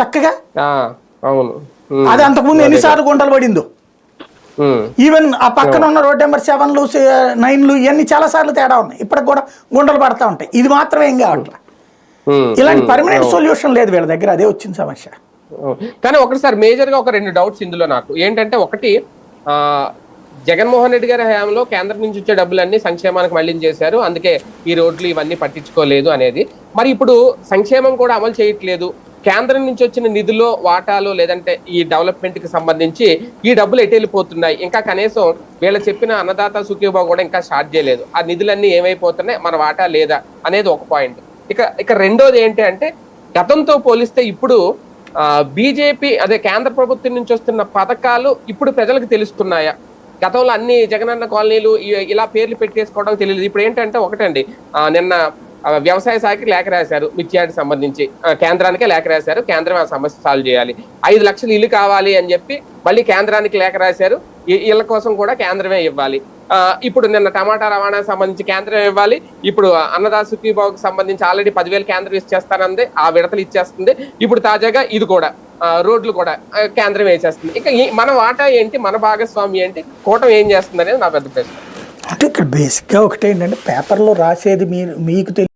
చక్కగా? అవును. అది అంతకుముందు ఎన్నిసార్లు గుంటలు పడిందో? ఈవెన్ ఆ పక్కన ఉన్న రోడ్ నెంబర్ సెవెన్లు నైన్లు ఇవన్నీ చాలా సార్లు తేడా ఉన్నాయి. ఇప్పటికి కూడా గుంటలు పడతా ఉంటాయి. ఇది మాత్రమే ఏం కావట్లా? ఇలాంటి పర్మనెంట్ సొల్యూషన్ లేదు వీళ్ళ దగ్గర. అదే వచ్చిన సమస్య. కానీ ఒకటి సార్ మేజర్గా ఒక రెండు డౌట్స్ ఇందులో నాకు. ఏంటంటే ఒకటి ఆ జగన్మోహన్ రెడ్డి గారి హయాంలో కేంద్రం నుంచి వచ్చే డబ్బులన్నీ సంక్షేమానికి మళ్ళీ చేశారు. అందుకే ఈ రోడ్లు ఇవన్నీ పట్టించుకోలేదు అనేది. మరి ఇప్పుడు సంక్షేమం కూడా అమలు చేయట్లేదు. కేంద్రం నుంచి వచ్చిన నిధులు వాటాలు లేదంటే ఈ డెవలప్మెంట్కి సంబంధించి ఈ డబ్బులు ఎటు వెళ్ళిపోతున్నాయి? ఇంకా కనీసం వీళ్ళు చెప్పిన అన్నదాత సుఖీభావ కూడా ఇంకా స్టార్ట్ చేయలేదు. ఆ నిధులన్నీ ఏమైపోతున్నాయి? మన వాటా లేదా? అనేది ఒక పాయింట్ ఇక ఇక రెండోది ఏంటి అంటే గతంతో పోలిస్తే ఇప్పుడు బీజేపీ అదే కేంద్ర ప్రభుత్వం నుంచి వస్తున్న పథకాలు ఇప్పుడు ప్రజలకు తెలుస్తున్నాయా? గతంలో అన్ని జగనన్న కాలనీలు ఇలా పేర్లు పెట్టేసుకోవడం తెలియదు ఇప్పుడు ఏంటంటే ఒకటండి. నిన్న వ్యవసాయ శాఖకి లేఖ రాశారు మిర్చియాడికి సంబంధించి కేంద్రానికే లేఖ రాశారు కేంద్రం ఆ సమస్య సాల్వ్ చేయాలి. ఐదు లక్షలు ఇల్లు కావాలి అని చెప్పి మళ్ళీ కేంద్రానికి లేఖ రాశారు ఇళ్ళ కోసం కూడా కేంద్రమే ఇవ్వాలి. ఇప్పుడు నిన్న టమాటా రవాణా సంబంధించి కేంద్రం ఇవ్వాలి. ఇప్పుడు అన్నదాత సుఖీబాబుకి సంబంధించి ఆల్రెడీ పదివేలు కేంద్రం ఇచ్చేస్తానంది ఆ విడతలు ఇచ్చేస్తుంది. ఇప్పుడు తాజాగా ఇది కూడా రోడ్లు కూడా కేంద్రం వేసేస్తుంది. ఇక మన వాటా ఏంటి మన భాగస్వామి ఏంటి కూటమి ఏం చేస్తుంది అనేది నా పెద్ద ప్రశ్న. అంటే ఇక్కడ బేసిక్గా ఒకటి ఏంటంటే పేపర్లో రాసేది మీరు మీకు తెలియదు